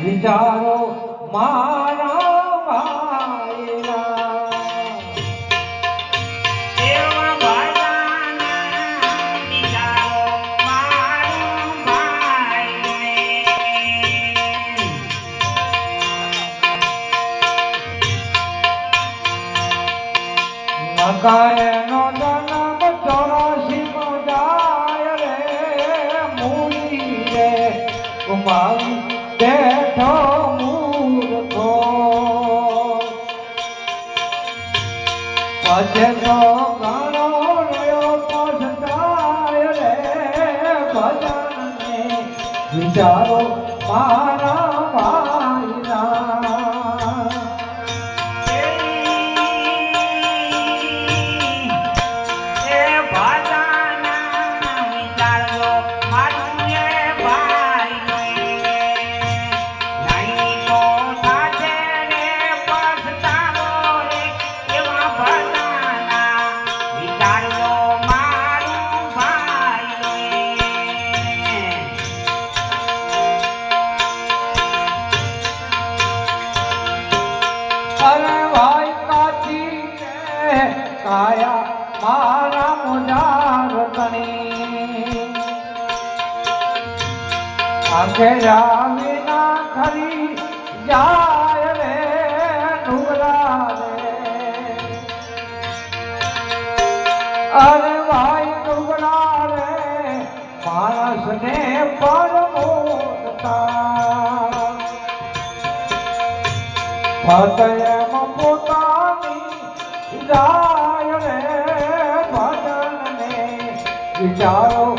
વિચારો મારા વિચારો મારું જન્મ ચોરાશી નો જાય રે મૂડી રે ગુમાવી બેઠો મૂર્ખો. ભજનો ગણો રહ્યો પછતાય રે ભજનને વિચારો મારા ભાઈના કાયા મારા મુજાર તણી આંખે વિના ખરી જાય રે ડુંગરા રે અરે ભાઈ ડુંગરા રે માણસને પરમોદતા ફતયમ પોતાની વિચારો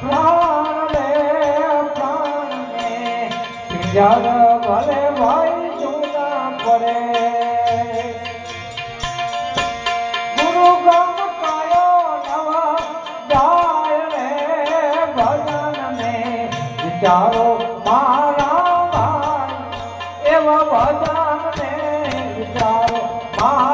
પ્રાણને પિંજર ભલે ભાઈ જૂના પડે. ગુરુ ગમ કયો નવા જાય રે ભજનને વિચારો વિચારો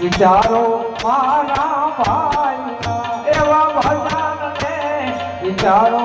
વિચારો મારા ભાઈ એવા ભજનને વિચારો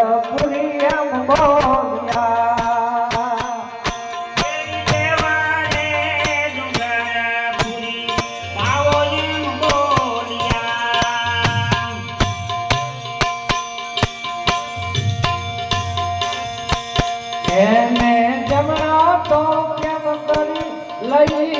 એને જમણા તો કેમ કરી લઈ